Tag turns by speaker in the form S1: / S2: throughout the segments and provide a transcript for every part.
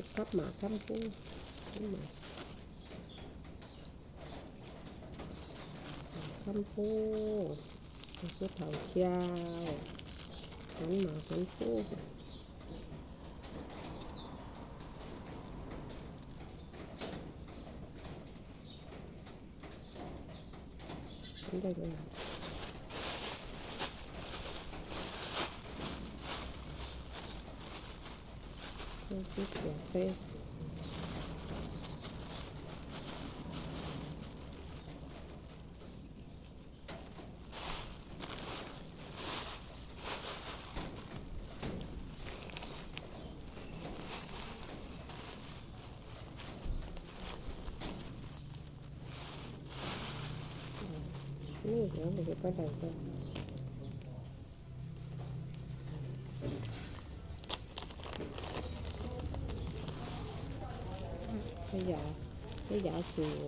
S1: ฮ็ดทับหมากทำผู้ทำหมากทำผู้ผู้เฒ่าเจ้าหันหมากหันผู้ทำได้เลย เอาสิเสียไป นี่เดี๋ยวเราจะไปไ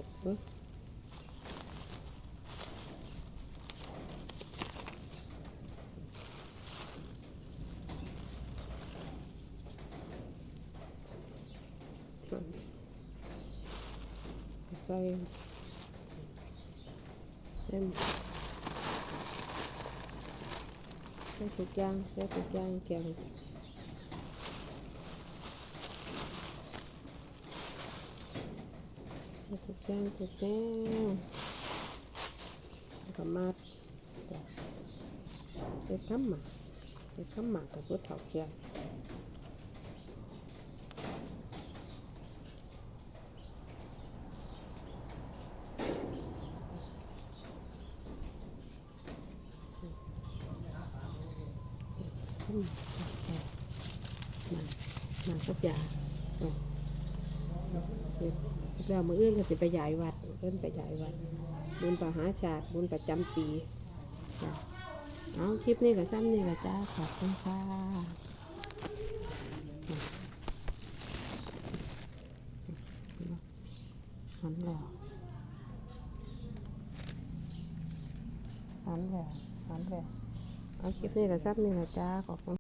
S1: หน กันขยะขยะสูบเนอะใส่ใส่ใส่ทุกอย่างใส่ทุกอย่างแกงใส่ทุกอย่างกอย่างแล้วก็มัดไปทำหมากไปทำหมากับผู้เฒ่าแก่ทำหมาแก่หมากหมากกับยาเอา แล้วมืออื่นก็สิไปยายวัดเพิ่นไปยายวัดบุญประหาชาติบุญประจำปีจ้ะเอาคลิปนี้ก็ซ้ำนี่ละจ้าขอบคุณค่ะหันแล้วหันแล้วหันแล้วเอาคลิปนี้ก็ซ้ำนี่ละจ้าขอบคุณ